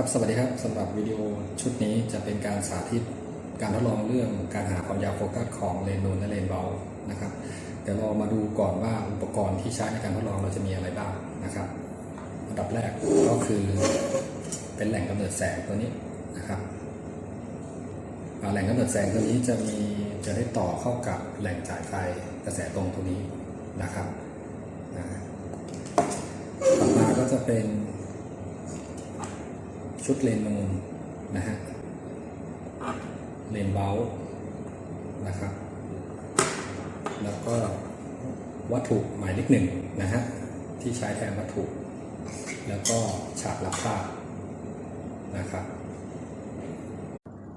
ครับสวัสดีครับสำหรับวิดีโอชุดนี้จะเป็นการสาธิตการทดลองเรื่องการหาความยาวโฟกัสของเลนส์นูนและเลนส์เบานะครับเดี๋ยวเรามาดูก่อนว่าอุปกรณ์ที่ใช้ในการทดลองเราจะมีอะไรบ้างนะครับอันดับแรกก็คือเป็นแหล่งกำเนิดแสงตัวนี้นะครับแหล่งกำเนิดแสงตัวนี้จะมีจะได้ต่อเข้ากับแหล่งจ่ายไฟกระแสตรงตัวนี้นะครับต่อมาก็จะเป็น ชุดเลนนูนนะฮะเลนเบลนะครับ แล้วก็วัตถุหมายเลขหนึ่งนะฮะที่ใช้แทนวัตถุ แล้วก็ฉากรับภาพนะครับ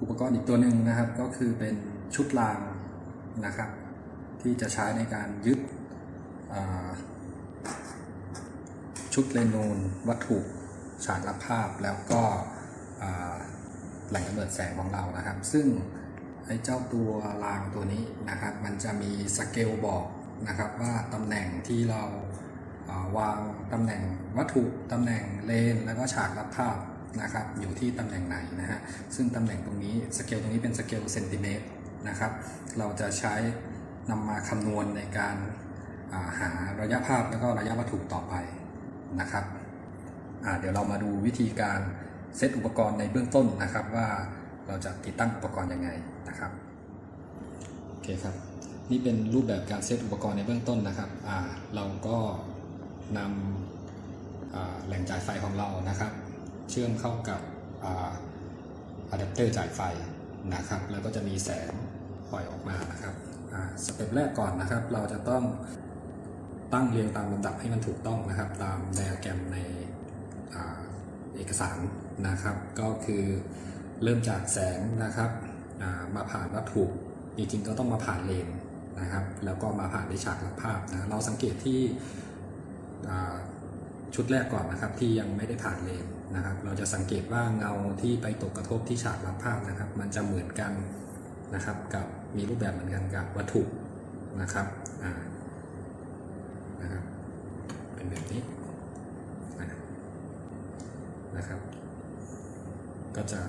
อุปกรณ์อีกตัวหนึ่งนะครับก็คือเป็นชุดรางนะครับ ที่จะใช้ในการยึดชุดเรนูนวัตถุ ฉากรับภาพแล้วก็แหล่งกำเนิดแสงของเรานะครับ ซึ่งไอ้เจ้าตัวรางตัวนี้นะครับ มันจะมีสเกลบอกนะครับว่าตำแหน่งที่เราอ่าวางตำแหน่งวัตถุตำแหน่งเลน แล้วก็ฉากรับภาพนะครับอยู่ที่ตำแหน่งไหนนะฮะซึ่งตำแหน่งตรงนี้สเกลตรงนี้เป็นสเกลเซนติเมตรนะครับเราจะใช้นำมาคำนวณในการาหาระยะภาพแล้วก็ระยะวัตถุต่อไปนะครับ เดี๋ยวเรามาดูวิธีการเซตอุปกรณ์ในเบื้องต้นนะครับ ว่าเราจะติดตั้งอุปกรณ์ยังไงนะครับโอเคครับ นี่เป็นรูปแบบการเซตอุปกรณ์ในเบื้องต้นนะครับอ่าเราก็นำแหล่งจ่ายไฟของเรานะครับ เชื่อมเข้ากับอะแดปเตอร์จ่ายไฟนะครับ แล้วก็จะมีแสงปล่อยออกมานะครับอ่าสเต็ปแรกก่อนนะครับ เราจะต้องตั้งเรียงตามลำดับให้มันถูกต้องนะครับ ตามไดอะแกรม เอกสารนะครับ ก็คือเริ่มจากแสงนะครับมาผ่านวัตถุจริงๆก็ต้องมาผ่านเลนนะครับ แล้วก็มาผ่านในฉากรับภาพนะเราสังเกตที่ชุดแรกก่อนนะครับที่ยังไม่ได้ผ่านเลนนะครับ เราจะสังเกตว่าเงาที่ไปตกกระทบที่ฉากรับภาพนะครับ มันจะเหมือนกันนะครับกับมีรูปแบบเหมือนกันกับวัตถุนะครับนะครับเป็นแบบนี้ นะครับ ก็จะ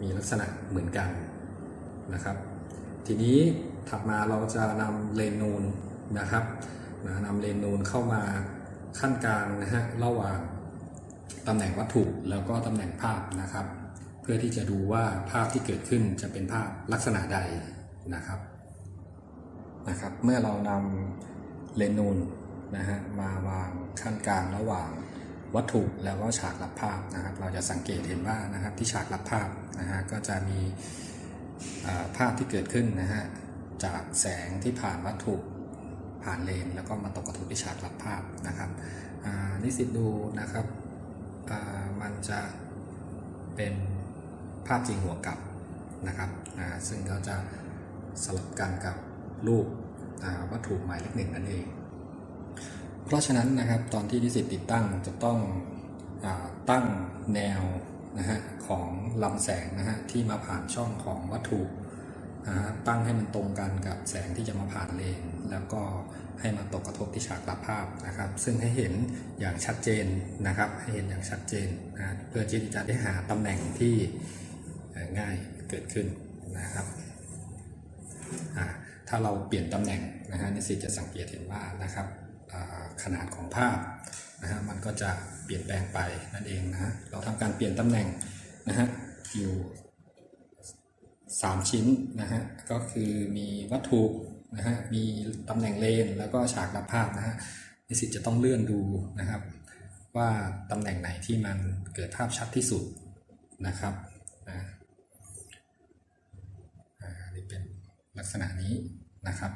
มีลักษณะเหมือนกันนะครับ ทีนี้ถัดมาเราจะนำเลนนูนนะครับนำเลนนูนเข้ามาขั้นกลางนะฮะระหว่างตำแหน่งวัตถุแล้วก็ตำแหน่งภาพนะครับ เพื่อที่จะดูว่าภาพที่เกิดขึ้นจะเป็นภาพลักษณะใดนะครับนะครับ เมื่อเรานำเลนนูนนะฮะมาวางขั้นกลางระหว่าง วัตถุแล้วก็ฉากรับภาพนะครับ เราจะสังเกตเห็นว่านะครับที่ฉากรับภาพนะฮะก็จะมีภาพที่เกิดขึ้นนะฮะจากแสงที่ผ่านวัตถุผ่านเลนแล้วก็มาตกกระทบที่ฉากรับภาพนะครับนิสิตดูนะครับมันจะเป็นภาพจริงหัวกลับนะครับซึ่งเขาจะสลับกันกับรูปวัตถุหมายเลขหนึ่งนั่นเอง เพราะฉะนั้นนะครับตอนที่นิสิตติดตั้งจะต้องอตั้งแนวนะฮะของลำแสงนะฮะที่มาผ่านช่องของวัตถุนะฮะตั้งให้มันตรงกันกับแสงที่จะมาผ่านเลน แล้วก็ให้มาตกกระทบที่ฉากรับภาพนะครับ ซึ่งให้เห็นอย่างชัดเจนนะครับ ให้เห็นอย่างชัดเจนนะเพื่อที่จะได้หาตำแหน่งที่ง่ายเกิดขึ้นนะครับถ้าเราเปลี่ยนตำแหน่งนะฮะนิสิตจะสังเกตเห็นว่านะครับ ขนาดของภาพนะฮะมันก็จะเปลี่ยนแปลงไปนั่นเองนะฮะเราทำการเปลี่ยนตำแหน่งนะฮะอยู่3 ชิ้นนะฮะก็คือมีวัตถุนะฮะมีตำแหน่งเลนแล้วก็ฉากรับภาพนะฮะนิสิตจะต้องเลื่อนดูนะครับ ว่าตำแหน่งไหนที่มันเกิดภาพชัดที่สุดนะครับนะอ่านี่เป็นลักษณะนี้นะครับ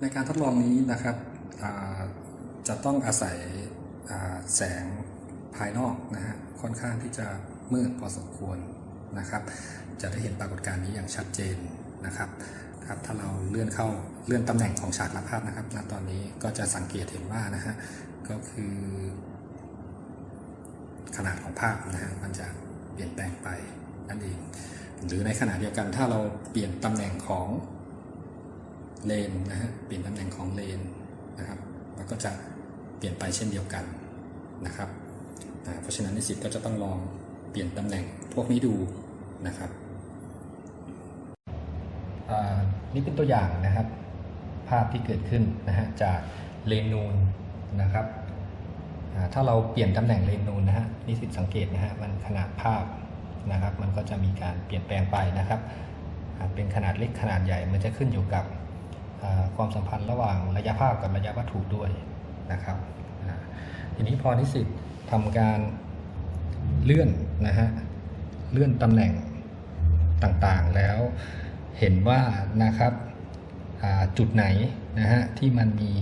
ในการทดลองนี้นะครับจะต้องอาศัยแสงภายนอกนะฮะค่อนข้างที่จะมืดพอสมควรนะครับ จะได้เห็นปรากฏการณ์นี้อย่างชัดเจนนะครับครับถ้าเราเลื่อนเข้าเลื่อนตำแหน่งของฉากรับภาพนะครับณตอนนี้ก็จะสังเกตเห็นว่านะฮะก็คือขนาดของภาพนะฮะมันจะเปลี่ยนแปลงไปนั่นเองหรือในขณะเดียวกันถ้าเราเปลี่ยนตำแหน่งของ เลนนะฮะเปลี่ยนตำแหน่งของเลนนะครับมันก็จะเปลี่ยนไปเช่นเดียวกันนะครับอ่าเพราะฉะนั้นนิสิตก็จะต้องลองเปลี่ยนตำแหน่งพวกนี้ดูนะครับนี่เป็นตัวอย่างนะครับ ภาพที่เกิดขึ้นนะฮะจากเลนนูนนะครับถ้าเราเปลี่ยนตำแหน่งเลนนูนนะฮะนิสิตสังเกตนะฮะมันขนาดภาพนะครับ มันก็จะมีการเปลี่ยนแปลงไปนะครับ เป็นขนาดเล็กขนาดใหญ่มันจะขึ้นอยู่กับ ความสัมพันธ์ระหว่างระยะภาพกับระยะวัตถุด้วยนะครับทีนี้พอนิสิตทำการเลื่อนนะฮะเลื่อนตำแหน่งต่างๆแล้วเห็นว่านะครับจุดไหนนะฮะที่มันมี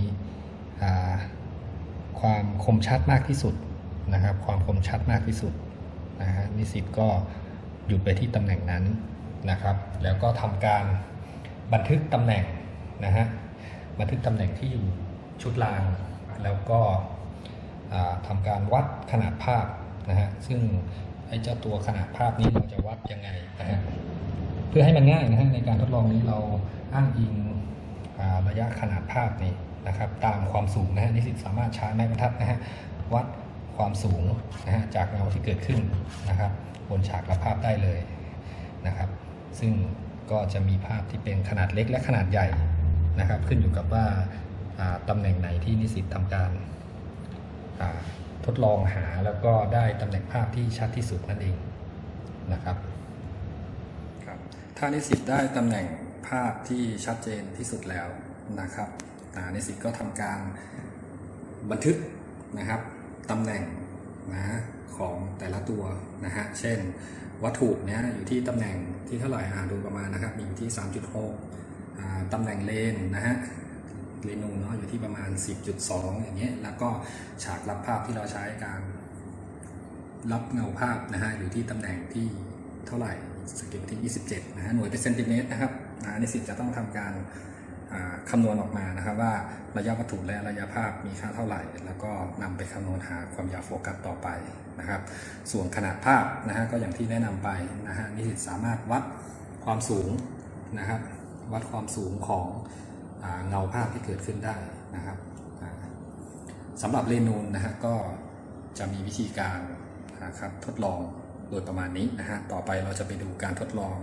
ความคมชัดมากที่สุดนะครับความคมชัดมากที่สุดนะฮะนิสิตก็หยุดไปที่ตำแหน่งนั้นนะครับ แล้วก็ทำการบันทึกตำแหน่ง นะฮะบันทึกตำแหน่งที่อยู่ชุดราง แล้วก็ทำการวัดขนาดภาพนะฮะซึ่งไอ้เจ้าตัวขนาดภาพนี้เราจะวัดยังไงนะฮะเพื่อให้มันง่ายนะฮะในการทดลองนี้เราอ้างอิงระยะขนาดภาพนี้นะครับ ตามความสูงนะฮะนิสิตสามารถใช้ไม้บรรทัดนะฮะวัดความสูงนะฮะจากเงาที่เกิดขึ้นนะครับ บนฉากรับภาพได้เลยนะครับ ซึ่งก็จะมีภาพที่เป็นขนาดเล็กและขนาดใหญ่ นะครับ ขึ้นอยู่กับว่าตำแหน่งไหนที่นิสิตทำการทดลองหาแล้วก็ได้ตำแหน่งภาพที่ชัดที่สุดนั่นเองนะครับครับ ถ้านิสิตได้ตำแหน่งภาพที่ชัดเจนที่สุดแล้วนะครับนิสิตก็ทำการบันทึกนะครับตำแหน่งนะของแต่ละตัวนะฮะเช่นวัตถุเนี้ยอยู่ที่ตำแหน่งที่เท่าไหร่อ่าดูประมาณนะครับมีอยู่ที่ 3.6 ตำแหน่งเลนนะฮะเลนูนเนาะอยู่ที่ประมาณ 10.2 อย่างเงี้ยแล้วก็ฉากรับภาพที่เราใช้การรับเงาภาพนะฮะอยู่ที่ตำแหน่งที่เท่าไหร่สเกลที่ 27 นะฮะหน่วยเป็นเซนติเมตรนะครับนะนิสิตจะต้องทำการคำนวณออกมานะครับว่าระยะวัตถุและระยะภาพมีค่าเท่าไหร่ แล้วก็นำไปคำนวณหาความยาวโฟกัสต่อไปนะครับ ส่วนขนาดภาพนะฮะก็อย่างที่แนะนำไปนะฮะนิสิตสามารถวัดความสูงนะครับ วัดความสูงของอเงาภาพที่เกิดขึ้นได้นะครับสำหรับเรนูนนะฮะก็จะมีวิธีการนะครับทดลองโดยประมาณนี้นะฮะต่อไปเราจะไปดูการทดลอง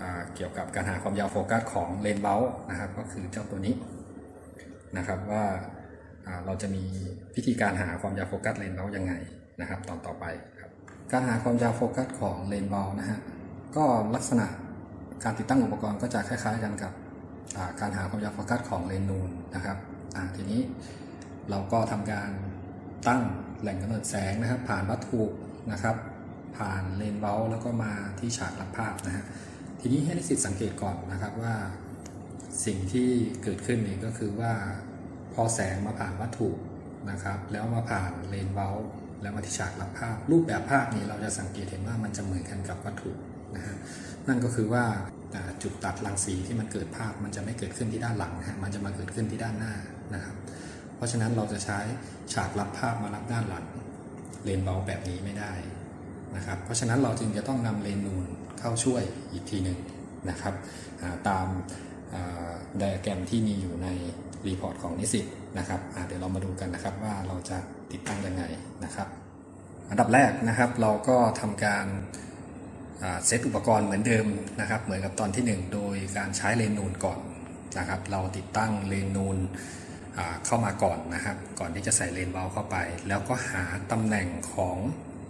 อเกี่ยวกับการหาความยาวโฟกัสของเลนส์เบลนะครับก็คือเจ้าตัวนี้นะครับว่าอ่าเราจะมีวิธีการหาความยาวโฟกัสเลนส์เบลยังไงนะครับ ตอนต่อไปครับการหาความยาวโฟกัสของเลนส์เบลนะฮะก็ลักษณะ การติดตั้งอุปกรณ์ก็จะคล้าย ๆ กันกับการหาความยาวโฟกัสของเลนส์นูนนะครับทีนี้เราก็ทำการตั้งแหล่งกำเนิดแสงนะครับ ผ่านวัตถุนะครับ ผ่านเลนส์เว้าแล้วก็มาที่ฉากรับภาพนะฮะทีนี้ให้นิสิตสังเกตก่อนนะครับว่าสิ่งที่เกิดขึ้นนี่ก็คือว่าพอแสงมาผ่านวัตถุนะครับ แล้วมาผ่านเลนส์เว้า แล้วมาที่ฉากรับภาพ รูปแบบภาพนี้เราจะสังเกตเห็นว่ามันจะเหมือนกันกับวัตถุนะฮะนั่นก็คือว่าจุดตัดรังสีที่มันเกิดภาพมันจะไม่เกิดขึ้นที่ด้านหลังนะฮะมันจะมาเกิดขึ้นที่ด้านหน้านะครับ เพราะฉะนั้นเราจะใช้ฉากรับภาพมารับด้านหลังเลนเบาแบบนี้ไม่ได้นะครับ เพราะฉะนั้นเราจึงจะต้องนำเลนนูนเข้าช่วยอีกทีหนึ่งนะครับตามไดอะแกรมที่มีอยู่ในรีพอร์ตของนิสิตนะครับเดี๋ยวเรามาดูกันนะครับว่าเราจะ ติดตั้งยังไงนะครับ อันดับแรกนะครับเราก็ทำการเซตอุปกรณ์เหมือนเดิมนะครับ เหมือนกับตอนทีหนึ่1 โดยการใช้เลนนูนก่อนนะครับ เราติดตั้งเลนนูนเข้ามาก่อนนะครับ ก่อนที่จะใส่เลนเบาเข้าไป แล้วก็หาตำแหน่งของ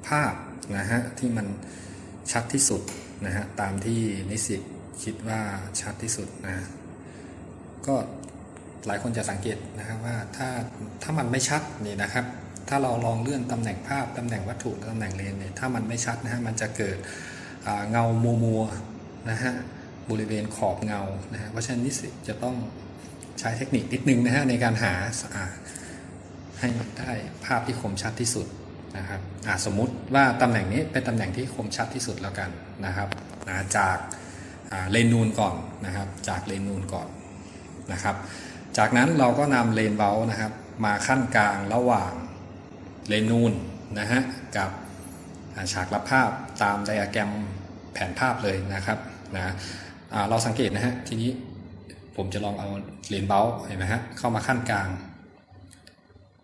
ภาพนะฮะที่มันชัดที่สุดนะฮะตามที่นิสิตคิดว่าชัดที่สุดนะก็หลายคนจะสังเกตนะครับว่าถ้าถ้ามันไม่ชัดนี่นะครับ ถ้าเราลองเลื่อนตำแหน่งภาพตำแหน่งวัตถุตำแหน่งเลนเนี่ยถ้ามันไม่ชัดนะฮะมันจะเกิดเงามัวมัวนะฮะบริเวณขอบเงานะฮะเพราะฉะนั้นนิสิตจะต้องใช้เทคนิคนิดนึงนะฮะในการหาอ่าให้มันได้ภาพที่คมชัดที่สุดนะครับสมมุติว่าตำแหน่งนี้เป็นตำแหน่งที่คมชัดที่สุดแล้วกันนะครับาจากาเลนนูนก่อนนะครับ จากเลนนูนก่อนนะครับ จากนั้นเราก็นำเลนเบลนะครับ มาขั้นกลางระหว่าง เลนูนนะฮะกับฉากรับภาพตามไดอะแกรมแผนภาพเลยนะครับนะเราสังเกตนะฮะทีนี้ผมจะลองเอาเลนเบลเห็นไหมฮะเข้ามาขั้นกลาง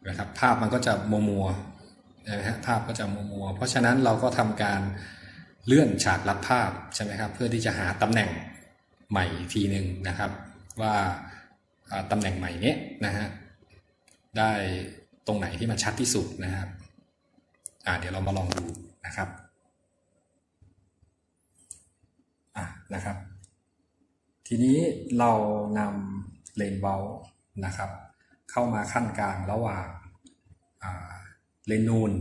นะครับภาพมันก็จะมัวมัวๆนะฮะภาพก็จะมัวๆเพราะฉะนั้นเราก็ทำการเลื่อนฉากรับภาพใช่ไหมครับเพื่อที่จะหาตำแหน่งใหม่อีกทีหนึ่งนะครับ ว่าอ่าตำแหน่งใหม่เนี้ยนะฮะได้ ตรงไหนที่มันชัดที่สุดนะครับอ่าเดี๋ยวเรามาลองดูนะครับอะนะครับ ทีนี้เรานำเลนเบลนะครับ เข้ามาขั้นกลางระหว่างาเลนนูน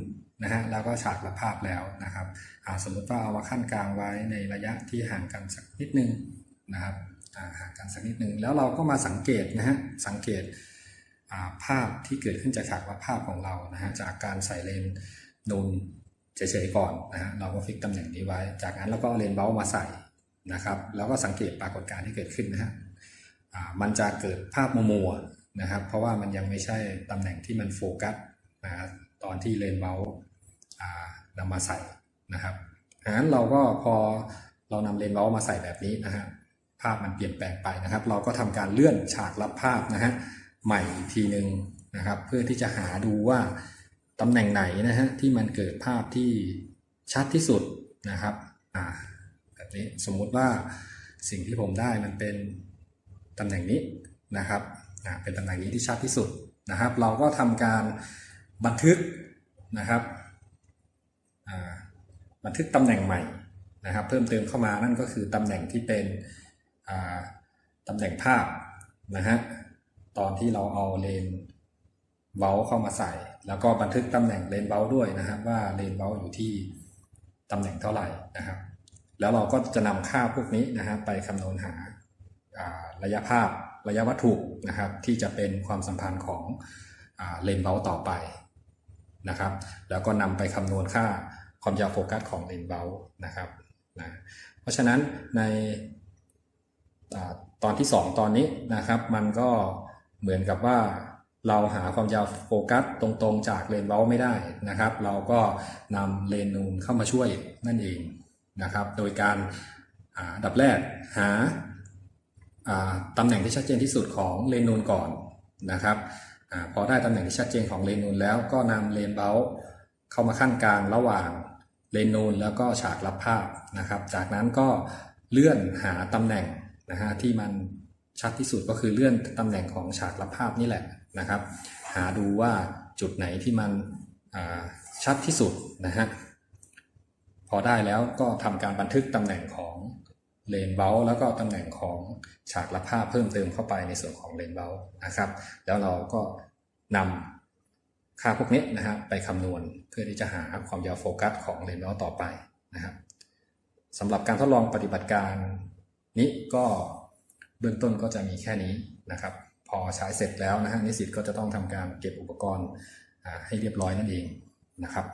นะฮะแล้วก็ฉากรับภาพแล้วนะครับอ่าสมมติว่าเอามาขั้นกลางไว้ในระยะที่ห่างกันสักนิดนึงนะครับอ่าห่างกันสักนิดนึงแล้วเราก็มาสังเกตนะฮะสังเกต ภาพที่เกิดขึ้นจากฉากรับภาพของเรานะฮะจากการใส่เลนส์นูนเฉยๆก่อนนะฮะเราก็ฟิกตำแหน่งนี้ไว้ จากนั้นเราก็เลนส์เบลมาใส่นะครับแล้วก็สังเกตปรากฏการณ์ที่เกิดขึ้นนะฮะมันจะเกิดภาพมัวๆนะครับ เพราะว่ามันยังไม่ใช่ตำแหน่งที่มันโฟกัสนะฮะตอนที่เลนส์เมาส์อ่านำมาใส่นะครับดังนั้นเราก็พอเรานำเลนส์เมามาใส่แบบนี้นะฮะภาพมันเปลี่ยนแปลงไปนะครับ เราก็ทำการเลื่อนฉากรับภาพนะฮะ ใหม่อีกทีหนึ่งนะครับ เพื่อที่จะหาดูว่าตำแหน่งไหนนะฮะที่มันเกิดภาพที่ชัดที่สุดนะครับอ่าแบบนี้สมมุติว่าสิ่งที่ผมได้มันเป็นตำแหน่งนี้นะครับอ่าเป็นตำแหน่งนี้ที่ชัดที่สุดนะครับ เราก็ทำการบันทึกนะครับอ่าบันทึกตำแหน่งใหม่นะครับ เพิ่มเติมเข้ามานั่นก็คือตำแหน่งที่เป็นอ่าตำแหน่งภาพนะฮะ ตอนที่เราเอาเลนเบลเข้ามาใส่ แล้วก็บันทึกตำแหน่งเลนเบลด้วยนะครับว่าเลนเบลอยู่ที่ตำแหน่งเท่าไหร่นะครับ แล้วเราก็จะนำค่าพวกนี้นะครับไปคำนวณหาระยะภาพระยะวัตถุนะครับ ที่จะเป็นความสัมพันธ์ของอเลนเบลต่อไปนะครับ แล้วก็นำไปคำนวณค่าความยาวโฟกัสของเลนเบลนะครับนะเพราะฉะนั้นในอตอนที่ 2 ตอนนี้นะครับ มันก็ เหมือนกับว่าเราหาความยาวโฟกัสตรงๆ จากเลนส์เบลไม่ได้นะครับ เราก็นำเลนนูนเข้ามาช่วยนั่นเองนะครับ โดยการอ่าอันดับแรกหาอ่าตำแหน่งที่ชัดเจนที่สุดของเลนนูนก่อนนะครับอพอได้ตำแหน่งที่ชัดเจนของเลนนูนแล้วก็นำเลนเบลเข้ามาขั้นกลางระหว่างเลนนูนแล้วก็ฉากรับภาพนะครับ จากนั้นก็เลื่อนหาตำแหน่งนะฮะที่มัน ชัดที่สุดก็คือเลื่อนตำแหน่งของฉากรับภาพนี่แหละนะครับ หาดูว่าจุดไหนที่มันชัดที่สุดนะฮะพอได้แล้วก็ทำการบันทึกตำแหน่งของเลนเบลแล้วก็ตำแหน่งของฉากรับภาพเพิ่มเติมเข้าไปในส่วนของเลนเบลนะครับ แล้วเราก็นำค่าพวกนี้นะฮะไปคำนวณเพื่อที่จะหาความยาวโฟกัสของเลนเบลต่อไปนะครับสำหรับการทดลองปฏิบัติการนี้ก็ เบื้องต้นก็จะมีแค่นี้นะครับ พอใช้เสร็จแล้วนะฮะนิสิตก็จะต้องทำการเก็บอุปกรณ์ให้เรียบร้อยนั่นเองนะครับ